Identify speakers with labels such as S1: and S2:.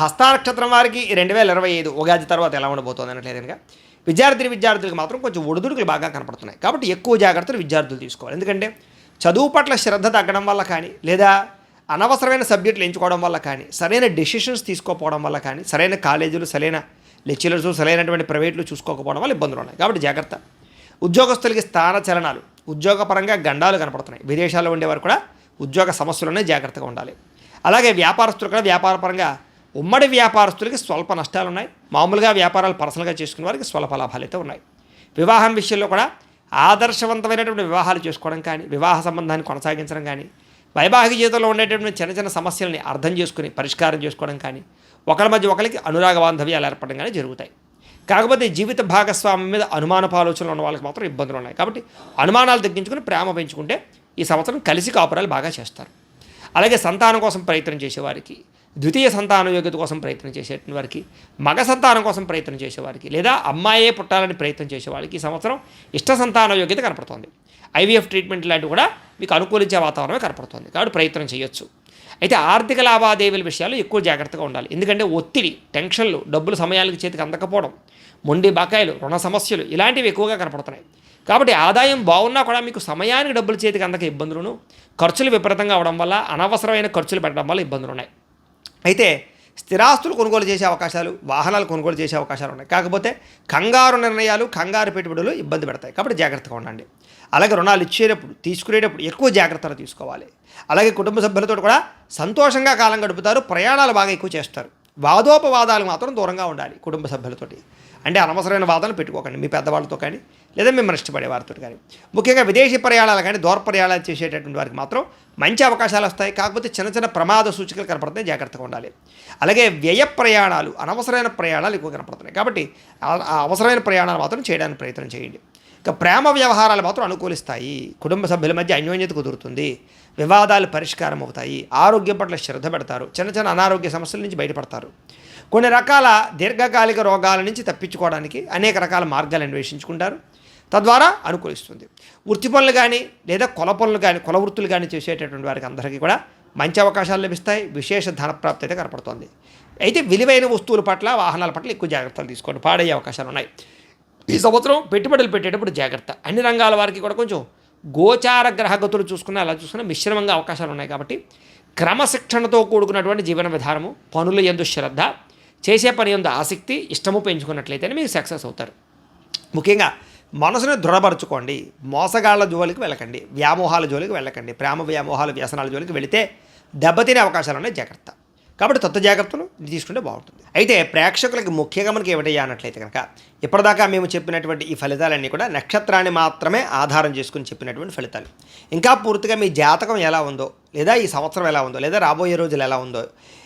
S1: హస్త నక్షత్రం వారికి రెండు వేల ఇరవై ఐదు ఉగాది తర్వాత ఎలా ఉండబోతోంది అనట్లేదు కనుక విద్యార్థి విద్యార్థులకు మాత్రం కొంచెం ఒడిదుడుకులు బాగా కనపడుతున్నాయి. కాబట్టి ఎక్కువ జాగ్రత్తలు విద్యార్థులు తీసుకోవాలి. ఎందుకంటే చదువు పట్ల శ్రద్ధ తగ్గడం వల్ల కానీ లేదా అనవసరమైన సబ్జెక్టులు ఎంచుకోవడం వల్ల కానీ సరైన డెసిషన్స్ తీసుకోకపోవడం వల్ల కానీ సరైన కాలేజీలు సరైన లెక్చరర్స్ సరైనటువంటి ప్రైవేట్లు చూసుకోకపోవడం వల్ల ఇబ్బందులు ఉన్నాయి. కాబట్టి జాగ్రత్త. ఉద్యోగస్తులకి స్థాన చలనాలు ఉద్యోగపరంగా గండాలు కనపడుతున్నాయి. విదేశాల్లో ఉండేవారు కూడా ఉద్యోగ సమస్యలునే జాగ్రత్తగా ఉండాలి. అలాగే వ్యాపారస్తులు కూడా వ్యాపారపరంగా ఉమ్మడి వ్యాపారస్తులకి స్వల్ప నష్టాలు ఉన్నాయి మామూలుగా వ్యాపారాలు పర్సనల్గా చేసుకునే వారికి స్వల్ప లాభాలు అయితే ఉన్నాయి. వివాహం విషయంలో కూడా ఆదర్శవంతమైనటువంటి వివాహాలు చేసుకోవడం కానీ వివాహ సంబంధాన్ని కొనసాగించడం కానీ వైవాహిక జీవితంలో ఉండేటటువంటి చిన్న చిన్న సమస్యల్ని అర్థం చేసుకుని పరిష్కారం చేసుకోవడం కానీ ఒకరి మధ్య ఒకరికి అనురాగ బాంధవ్యాలు ఏర్పడడం కానీ జరుగుతాయి. కాకపోతే జీవిత భాగస్వామి మీద అనుమానపు ఆలోచనలు ఉన్న వాళ్ళకి మాత్రం ఇబ్బందులు ఉన్నాయి. కాబట్టి అనుమానాలు తగ్గించుకుని ప్రేమ పెంచుకుంటే ఈ సంవత్సరం కలిసి కాపురాలు బాగా చేస్తారు. అలాగే సంతానం కోసం ప్రయత్నం చేసేవారికి ద్వితీయ సంతాన యోగ్యత కోసం ప్రయత్నం చేసేటువంటి వారికి మగ సంతానం కోసం ప్రయత్నం చేసేవారికి లేదా అమ్మాయే పుట్టాలని ప్రయత్నం చేసేవారికి ఈ సంవత్సరం ఇష్ట సంతాన యోగ్యత కనపడుతోంది. ఐవీఎఫ్ ట్రీట్మెంట్ లాంటివి కూడా మీకు అనుకూలించే వాతావరణమే కనపడుతుంది. కాబట్టి ప్రయత్నం చేయొచ్చు. అయితే ఆర్థిక లావాదేవీల విషయాలు ఎక్కువ జాగ్రత్తగా ఉండాలి. ఎందుకంటే ఒత్తిడి టెన్షన్లు డబ్బులు సమయాలకు చేతికి అందకపోవడం మొండి బకాయిలు రుణ సమస్యలు ఇలాంటివి ఎక్కువగా కనపడుతున్నాయి. కాబట్టి ఆదాయం బాగున్నా కూడా మీకు సమయానికి డబ్బులు చేతికి అందక ఇబ్బందులను ఖర్చులు విపరీతంగా అవడం వల్ల అనవసరమైన ఖర్చులు పెట్టడం వల్ల ఇబ్బందులు ఉన్నాయి అయితే స్థిరాస్తులు కొనుగోలు చేసే అవకాశాలు వాహనాలు కొనుగోలు చేసే అవకాశాలు ఉన్నాయి. కాకపోతే కంగారు నిర్ణయాలు కంగారు పెట్టుబడులు ఇబ్బంది పెడతాయి. కాబట్టి జాగ్రత్తగా ఉండండి. అలాగే రుణాలు ఇచ్చేటప్పుడు తీసుకునేటప్పుడు ఎక్కువ జాగ్రత్తలు తీసుకోవాలి. అలాగే కుటుంబ సభ్యులతో కూడా సంతోషంగా కాలం గడుపుతారు ప్రయాణాలు బాగా ఎక్కువ చేస్తారు. వాదోపవాదాలు మాత్రం దూరంగా ఉండాలి కుటుంబ సభ్యులతోటి. అంటే అనవసరమైన వాదనలు పెట్టుకోకండి మీ పెద్దవాళ్ళతో కానీ లేదా మిమ్మల్ని ఇష్టపడే వారితో కానీ. ముఖ్యంగా విదేశీ ప్రయాణాలు కానీ దూర ప్రయాణాలు చేసేటటువంటి వారికి మాత్రం మంచి అవకాశాలు వస్తాయి. కాకపోతే చిన్న చిన్న ప్రమాద సూచికలు కనపడుతున్నాయి జాగ్రత్తగా ఉండాలి. అలాగే వ్యయ ప్రయాణాలు అనవసరమైన ప్రయాణాలు ఎక్కువ కనపడుతున్నాయి కాబట్టి అవసరమైన ప్రయాణాలు మాత్రం చేయడానికి ప్రయత్నం చేయండి. ఇక ప్రేమ వ్యవహారాలు మాత్రం అనుకూలిస్తాయి. కుటుంబ సభ్యుల మధ్య అన్యోన్యత కుదురుతుంది. వివాదాలు పరిష్కారం అవుతాయి ఆరోగ్యం పట్ల శ్రద్ధ పెడతారు. చిన్న చిన్న అనారోగ్య సమస్యల నుంచి బయటపడతారు. కొన్ని రకాల దీర్ఘకాలిక రోగాల నుంచి తప్పించుకోవడానికి అనేక రకాల మార్గాలు అన్వేషించుకుంటారు. తద్వారా అనుకూలిస్తుంది. వృత్తి పనులు కానీ లేదా కుల పనులు కానీ కుల వృత్తులు కానీ చేసేటటువంటి వారికి అందరికీ కూడా మంచి అవకాశాలు లభిస్తాయి. విశేష ధనప్రాప్తి అయితే కనపడుతుంది. అయితే విలువైన వస్తువుల పట్ల వాహనాల పట్ల ఎక్కువ జాగ్రత్తలు తీసుకోండి. పాడయ్యే అవకాశాలు ఉన్నాయి. ఈ సంవత్సరం పెట్టుబడులు పెట్టేటప్పుడు జాగ్రత్త. అన్ని రంగాల వారికి కూడా కొంచెం గోచార గ్రహగతులు చూసుకున్నా అలా చూసుకున్నా మిశ్రమంగా అవకాశాలు ఉన్నాయి కాబట్టి క్రమశిక్షణతో కూడుకున్నటువంటి జీవన విధానము పనుల ఎందు శ్రద్ధ చేసే పని ఎందు ఆసక్తి ఇష్టము పెంచుకున్నట్లయితేనే మీరు సక్సెస్ అవుతారు. ముఖ్యంగా మనసును దృఢపరచుకోండి. మోసగాళ్ళ జోలికి వెళ్ళకండి. వ్యామోహాల జోలికి వెళ్ళకండి. ప్రేమ వ్యామోహాలు వ్యసనాల జోలికి వెళితే దెబ్బతినే అవకాశాలు ఉన్నాయి. జాగ్రత్త. కాబట్టి తొత్త జాగ్రత్తలు తీసుకుంటే బాగుంటుంది. అయితే ప్రేక్షకులకి ముఖ్యంగా మనకి ఏమిటయ్యానట్లయితే కనుక ఇప్పటిదాకా మేము చెప్పినటువంటి ఈ ఫలితాలన్నీ కూడా నక్షత్రాన్ని మాత్రమే ఆధారం చేసుకుని చెప్పినటువంటి ఫలితాలు. ఇంకా పూర్తిగా మీ జాతకం ఎలా ఉందో లేదా ఈ సంవత్సరం ఎలా ఉందో లేదా రాబోయే రోజులు ఎలా ఉందో